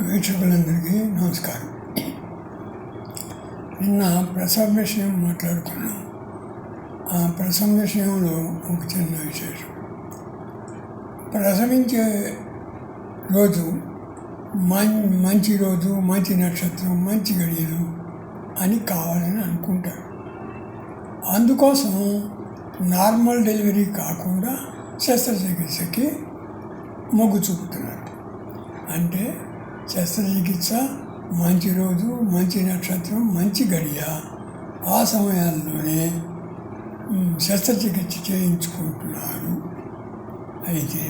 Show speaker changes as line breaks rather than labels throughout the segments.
వీక్షకులందరికీ నమస్కారం. నిన్న ప్రసవ విషయం మాట్లాడుకున్నాం. ఆ ప్రసవ విషయంలో ఒక చిన్న విశేషం. ప్రసవించే రోజు మం మంచి రోజు మంచి నక్షత్రం మంచి గడియలు అని కావాలని అనుకుంటారు. అందుకోసం నార్మల్ డెలివరీ కాకుండా శస్త్రచికిత్సకి మొగ్గు చూపుతున్నారు. అంటే శస్త్రచికిత్స మంచి రోజు మంచి నక్షత్రం మంచి గడియ. ఆ సమయాల్లోనే శస్త్రచికిత్స చేయించుకుంటున్నారు. అయితే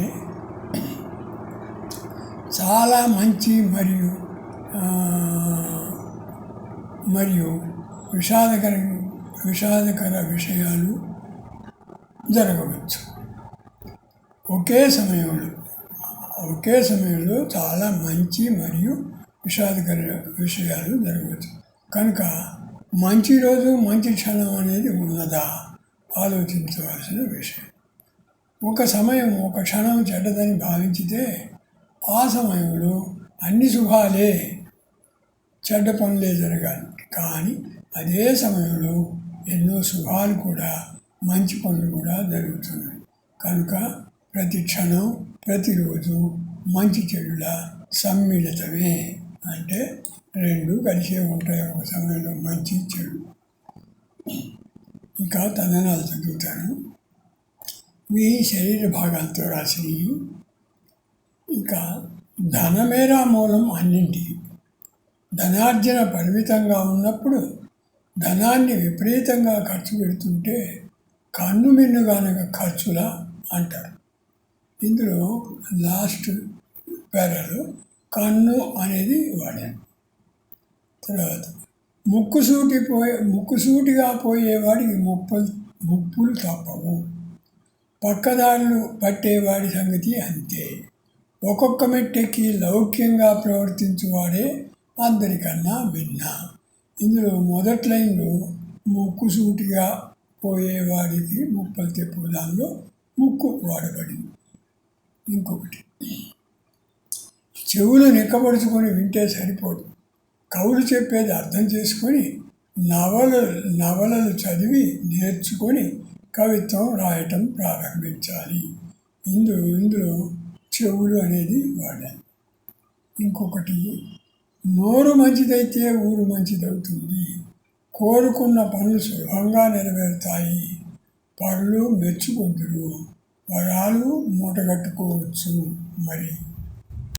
చాలా మంచి మరియు మరియు విషాదకర విషాదకర విషయాలు జరగవచ్చు. ఒకే సమయంలో ఒకే సమయంలో చాలా మంచి మరియు విషాదకర విషయాలు జరగవచ్చు. కనుక మంచి రోజు మంచి క్షణం అనేది ఉన్నదా? ఆలోచించవలసిన విషయం. ఒక సమయం ఒక క్షణం చెడ్డదని భావించితే ఆ సమయంలో అన్ని శుభాలే చెడ్డ పనులే జరగాలి. కానీ అదే సమయంలో ఎన్నో శుభాలు కూడా మంచి పనులు కూడా జరుగుతున్నాయి. కనుక ప్రతి క్షణం ప్రతిరోజు మంచి చెడుల సమ్మిళితమే అంటే రెండు కలిసే ఉంటాయి ఒక సమయంలో మంచి చెడు. ఇంకా తదనాలు చదువుతాను. మీ శరీర భాగాలతో రాసినవి. ఇంకా ధనమేరా మూలం అన్నింటి. ధనార్జన పరిమితంగా ఉన్నప్పుడు ధనాన్ని విపరీతంగా ఖర్చు పెడుతుంటే కన్ను మిన్నుగానక ఖర్చులా అంటారు. ఇందులో లాస్ట్ పేరాలో కన్ను అనేది వాడాను తర్వాత ముక్కుసూటి పోయే ముక్కుసూటిగా పోయేవాడికి ముప్పలు ముప్పులు తప్పవు. పక్కదారులు పట్టేవాడి సంగతి అంతే. ఒక్కొక్క మెట్టెక్కి లౌక్యంగా ప్రవర్తించువాడే అందరికన్నా భిన్న. ఇందులో మొదటి లైన్లో ముక్కుసూటిగా పోయేవాడికి ముప్పలు తెప్పు దానిలో ముక్కు వాడబడింది. ఇంకొకటి. చెవులు నిక్కబడుచుకొని వింటే సరిపోదు. కవులు చెప్పేది అర్థం చేసుకొని నవలు నవలలు చదివి నేర్చుకొని కవిత్వం రాయటం ప్రారంభించాలి. ఇందులో ఇందులో చెవులు అనేది వాడాలి. ఇంకొకటి నోరు మంచిదైతే ఊరు మంచిదవుతుంది. కోరుకున్న పనులు సులభంగా నెరవేరుతాయి. పనులు మెచ్చుకుందురు. వరాలు మూటగట్టుకోవచ్చు మరి.